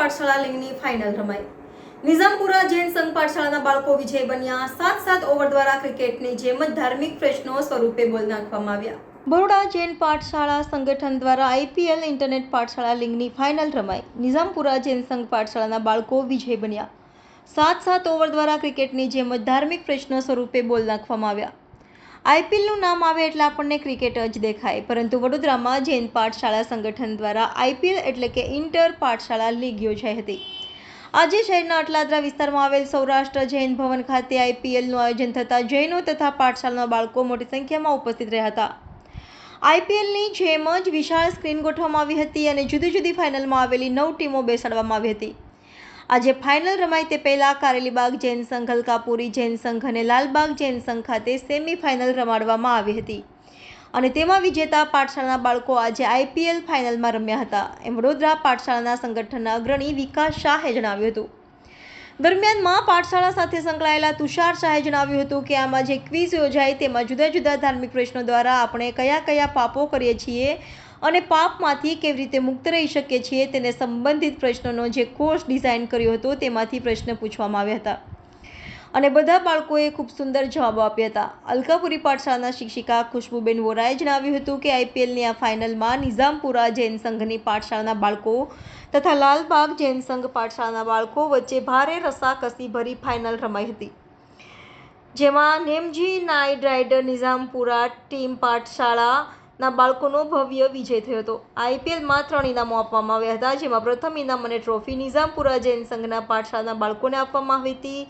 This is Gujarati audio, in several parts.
પાઠશાળા લીગની ફાઇનલ રમાઈ. નિઝામપુરા જૈન સંઘ પાઠશાળાના બાળકો વિજય બન્યા. સાત સાત ઓવર દ્વારા ક્રિકેટની જેમ જ ધાર્મિક પ્રશ્નો સ્વરૂપે બોલ નાખવામાં આવ્યા. બરોડા જૈન પાઠશાળા સંગઠન દ્વારા આઈપીએલ ઇન્ટરનેટ પાઠશાળા લીગની ફાઇનલ રમાઈ. નિઝામપુરા જૈન સંઘ પાઠશાળાના બાળકો વિજય બન્યા. સાત સાત ઓવર દ્વારા ક્રિકેટની જેમ જ ધાર્મિક પ્રશ્નો સ્વરૂપે બોલ નાખવામાં આવ્યા. આઈપીએલનું નામ આવે એટલે આપણને ક્રિકેટ જ દેખાય. પરંતુ વડોદરામાં જૈન પાઠશાળા સંગઠન દ્વારા આઈપીએલ એટલે કે ઇન્ટર પાઠશાળા લીગ યોજાઈ હતી. આજે શહેરના અટલાદરા વિસ્તારમાં આવેલ સૌરાષ્ટ્ર જૈન ભવન ખાતે આઈપીએલનું આયોજન થતાં જૈનો તથા પાઠશાળાના બાળકો મોટી સંખ્યામાં ઉપસ્થિત રહ્યા હતા. આઈપીએલની જેમ જ વિશાળ સ્ક્રીન ગોઠવવામાં આવી હતી અને જુદી જુદી ફાઇનલમાં આવેલી નવ ટીમો બેસાડવામાં આવી હતી. આજે ફાઇનલ રમાય તે પહેલાં કારેલીબાગ જૈન સંઘ, હલકાપુરી જૈન સંઘ અને લાલબાગ જૈન સંઘ ખાતે સેમીફાઇનલ રમાડવામાં આવી હતી. અને તેમાં વિજેતા પાઠશાળાના બાળકો આજે આઈપીએલ ફાઇનલમાં રમ્યા હતા. એમ વડોદરા પાઠશાળાના સંગઠનના અગ્રણી વિકાસ શાહે જણાવ્યું હતું. દરમિયાનમાં પાઠશાળા સાથે સંકળાયેલા તુષાર શાહે જણાવ્યું હતું કે આમાં જે ક્વિઝ યોજાય તેમાં જુદા જુદા ધાર્મિક પ્રશ્નો દ્વારા આપણે કયા કયા પાપો કરીએ છીએ અને પાપમાંથી કેવી રીતે મુક્ત રહી શકીએ છીએ તેને સંબંધિત પ્રશ્નોનો જે કોર્સ ડિઝાઇન કર્યો હતો તેમાંથી પ્રશ્ન પૂછવામાં આવ્યા હતા. અને બધા બાળકોએ ખૂબ સુંદર જવાબો આપ્યા હતા. અલકાપુરી પાઠશાળાના શિક્ષિકા ખુશ્બુબેન વોરાએ જણાવ્યું હતું કે આઈપીએલની આ ફાઇનલમાં નિઝામપુરા જૈન સંઘની પાઠશાળાના બાળકો તથા લાલબાગ જૈન સંઘ પાઠશાળાના બાળકો વચ્ચે ભારે રસાકસી ભરી ફાઇનલ રમાઈ હતી. જેમાં Nemji knight rider Nizampura team પાઠશાળાના બાળકોનો ભવ્ય વિજય થયો હતો. આઈપીએલમાં ત્રણ ઇનામો આપવામાં આવ્યા હતા, જેમાં પ્રથમ ઇનામ અને ટ્રોફી નિઝામપુરા જૈન સંઘના પાઠશાળાના બાળકોને આપવામાં આવી હતી.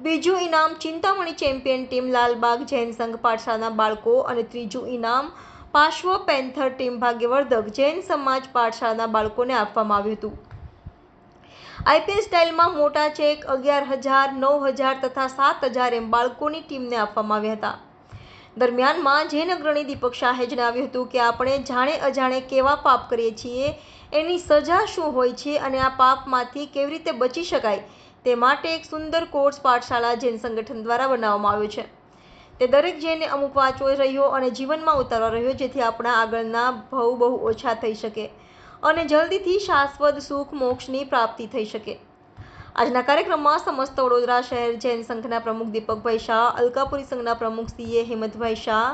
બીજું ઇનામ ચિંતામણી ચેમ્પિયન ટીમ લાલબાગ જૈન સંઘ પાઠશાળાના બાળકો અને ત્રીજું ઇનામ પાર્શ્વ પેન્થર ટીમ ભાગ્યવર્ધક જૈન સમાજ પાઠશાળાના બાળકોને આપવામાં આવ્યું હતું. આઈપીએલ સ્ટાઇલમાં મોટા ચેક અગિયાર હજાર, નવ હજાર તથા સાત હજાર એમ બાળકોની ટીમને આપવામાં આવ્યા હતા. દરમિયાનમાં જૈન અગ્રણી દીપક શાહે જણાવ્યું હતું કે આપણે જાણે અજાણે કેવા પાપ કરીએ છીએ, એની સજા શું હોય છે અને આ પાપમાંથી કેવી રીતે બચી શકાય, તે માટે એક સુંદર કોર્સ પાઠશાળા જૈન સંગઠન દ્વારા બનાવવામાં આવ્યો છે. તે દરેક જૈને અમુક વાંચવો રહ્યો અને જીવનમાં ઉતારવા રહ્યો જેથી આપણા આગળના ભવ બહુ ઓછા થઈ શકે અને જલ્દીથી શાશ્વત સુખ મોક્ષની પ્રાપ્તિ થઈ શકે. આજના કાર્યક્રમમાં સમસ્ત વડોદરા શહેર જૈન સંઘના પ્રમુખ દીપકભાઈ શાહ, અલકાપુરી સંઘના પ્રમુખ સીએ હેમંતભાઈ શાહ,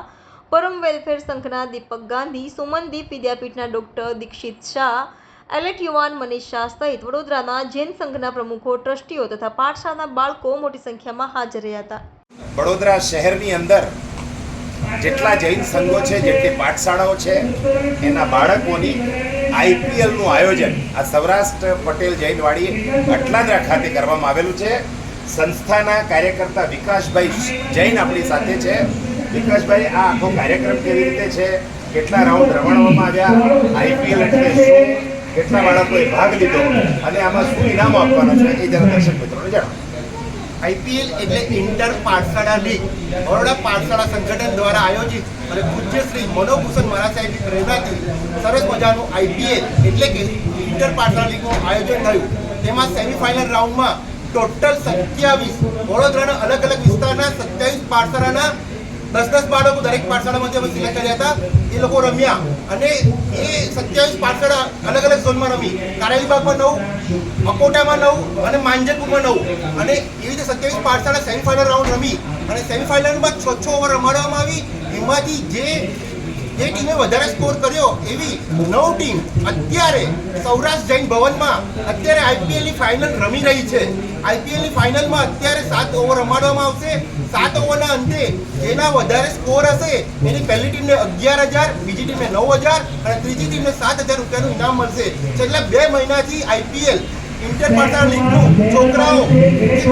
પરમ વેલફેર સંઘના દીપક ગાંધી સુમનદીપ વિદ્યાપીઠના ડોક્ટર દીક્ષિત શાહ એલેટ યુવાન મનીષ શાહ સહિત વડોદરાના જૈન સંઘના પ્રમુખો, ટ્રસ્ટીઓ તથા પાઠશાળાના બાળકો મોટી સંખ્યામાં હાજર રહ્યા હતા. વડોદરા શહેરની અંદર જેટલા જૈન સંઘો છે, જેટલી પાઠશાળાઓ છે, એના બાળકોની આઈપીએલનું આયોજન આ સૌરાષ્ટ્ર પટેલ જૈનવાડી અટલાદરા ખાતે કરવામાં આવેલું છે. સંસ્થાના કાર્યકર્તા વિકાસભાઈ જૈન આપણી સાથે છે. વિકાસભાઈ, આ આખો કાર્યક્રમ કેવી રીતે છે? કેટલા રાઉન્ડ રમાડવામાં આવ્યા? આઈપીએલ એટલે શું? કેટલા બાળકોએ ભાગ લીધો? અને આમાં શું ઇનામો આપવાનો છે? એ જરા દર્શક મિત્રોને જણાવો. આઈપીએલ એટલે ઇન્ટર પાઠશાળા લીગ. બરોડા પાઠશાળા સંગઠન દ્વારા આયોજિત અને પૂજ્ય શ્રી મનોભૂષણ મહારાજ સાહેબની પ્રેરણાથી સરસ મજાનું આઈપીએલ એટલે કે ઇન્ટર પાઠશાળા લીગનું આયોજન થયું. તેમાં સેમિફાઇનલ રાઉન્ડમાં ટોટલ સત્યાવીસ વડોદરાના અલગ અલગ વિસ્તારના સત્યાવીસ પાઠશાળાના દસ દસ બાળકો દરેક પાઠશાળામાંથી અમે સિલેક્ટ કર્યા હતા, એ લોકો રમ્યા. અને એ સત્યાવીસ પાઠશાળા અલગ અલગ ઝોનમાં રમી. કારેલીબાગમાં નવ અકોટામાં નવ અને માંજનપુરમાં નવ. અને એવી રીતે સત્યાવીસ પાઠશાળા સેમિફાઇનલ રાઉન્ડ રમી. અને સેમિફાઇનલમાં છ છ ઓવર રમાડવામાં આવી. એમાંથી જે જે ટીમે વધારે સ્કોર કર્યો એવી નવ ટીમ અત્યારે સૌરાષ્ટ્ર જૈન ભવનમાં અત્યારે આઈપીએલની ફાઇનલ રમી રહી છે. આઈપીએલની ફાઇનલમાં અત્યારે સાત ઓવર રમાડવામાં આવશે. સાત ઓવરના અંતે જેના વધારે સ્કોર હશે, એની પહેલી ટીમને અગિયાર હજાર, બીજી ટીમને નવ હજાર અને ત્રીજી ટીમને સાત હજાર રૂપિયાનું ઇનામ મળશે. છેલ્લા બે મહિનાથી આઈપીએલ ઇન્ટર પાર્ટનર લીગનું છોકરાઓ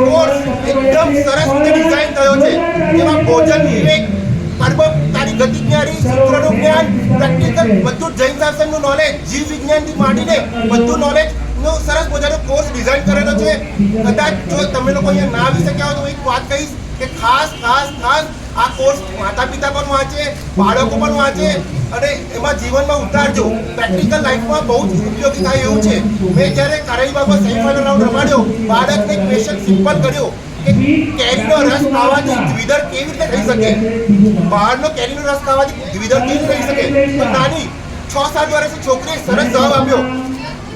કોર્સ એકદમ સરસ રીતે ડિઝાઇન થયો છે. જેમાં ભોજન, વિવેક તારી ગતિ જ્ઞાની સૂત્રનું જ્ઞાન પ્રેક્ટિકલ બધું જૈન શાસનનું નોલેજ જીવ વિજ્ઞાનથી માંડીને બધું નોલેજ નો સરસ મજાનો કોર્સ ડિઝાઇન કરેલો છે. કદાચ જો તમે લોકો અહીંયા ના આવી શક્યા હોય તો એક વાત કહીશ કે ખાસ ખાસ ખાસ આ કોર્સ માતા પિતા પણ વાંચે, બાળકો પણ વાંચે અને એમાં જીવનમાં ઉતારજો પ્રેક્ટિકલ લાઈફમાં બહુ જ ઉપયોગી થાય એવું છે. મેં જ્યારે કારેલીબાગમાં સેમિફાઇનલ રાઉન્ડ રમાડ્યો, બાળકને ક્વેશ્ચન સિમ્પલ કર્યો. કે કેરીનો રસ ખાવાથી દ્વિધર કેવી રીતે થઈ શકે? બહારનો કેરીનો રસ ખાવાથી દ્વિધર કેવી રીતે થઈ શકે? તો નાની છ સાત વર્ષની છોકરીએ સરસ જવાબ આપ્યો.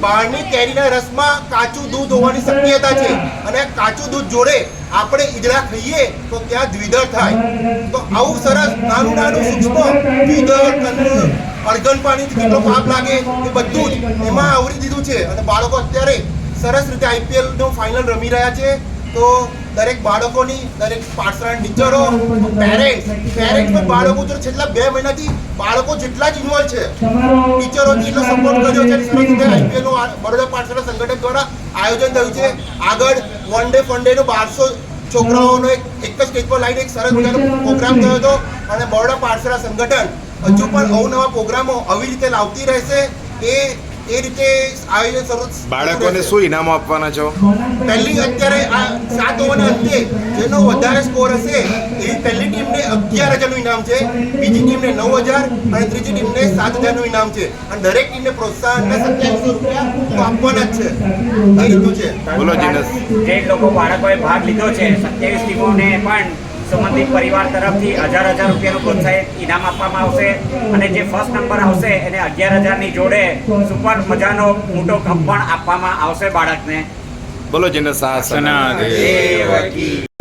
બહારની કેરીના રસમાં કાચું દૂધ હોવાની શક્યતા છે અને કાચું દૂધ જોડે આપણે ઈદડા ખાઈએ તો ત્યાં દ્વિદળ થાય. તો આવું સરસ નાનું નાનું સૂક્ષ્મ દ્વિદળ કંદમૂળ અળગન પાણી કેટલો પાપ લાગે એ બધું જ એમાં આવરી દીધું છે. અને બાળકો અત્યારે સરસ રીતે આઈપીએલ નો ફાઇનલ રમી રહ્યા છે. તો દરેક બાળકોની દરેક પાઠશાળા ટીચરો પેરેન્ટ્સ પેરેન્ટ્સ પણ બાળકો જો છેલ્લા બે મહિનાથી બાળકો જેટલા જ ઇન્વોલ્વ છે ટીચરો જેટલો સપોર્ટ કર્યો છે અને આઈપીએલનું બરોડા પાઠશાળા સંગઠન દ્વારા આયોજન થયું છે. આગળ વન ડે ફન ડે નો બારસો છોકરાઓનો એક એક જ સ્ટેજ પર લાઈને એક સરસ મજાનો પ્રોગ્રામ થયો હતો. અને બરોડા પાઠશાળા સંગઠન હજુ પણ અવનવા પ્રોગ્રામો આવી રીતે લાવતી રહેશે. એ એ રીતે આયોજન શરૂ બાળકોને શું ઇનામો આપવાના છો? પહેલી અત્યારે આ સાત ઓવરના અંતે જેનો વધારે સ્કોર હશે એ પહેલી ટીમને અગિયાર હજારનું ઇનામ છે બીજી ટીમને નવ હજાર અને ત્રીજી ટીમને સાત હજારનું ઇનામ છે. અને દરેક ટીમને પ્રોત્સાહનના સત્યાવીસો રૂપિયા આપવાના જ છે. એ રીતનું છે. બોલો જીનસ. જે લોકો બાળકોએ ભાગ લીધો છે સત્યાવીસ ટીમોને પણ સંબંધિત પરિવાર તરફથી હજાર હજાર રૂપિયાનું પ્રોત્સાહિત ઇનામ આપવામાં આવશે અને જે ફર્સ્ટ નંબર આવશે એને અગિયાર હજારની જોડે સુપર મજાનો મોટો કપ પણ આપવામાં આવશે બાળકને. બોલો જેને સા દેવકી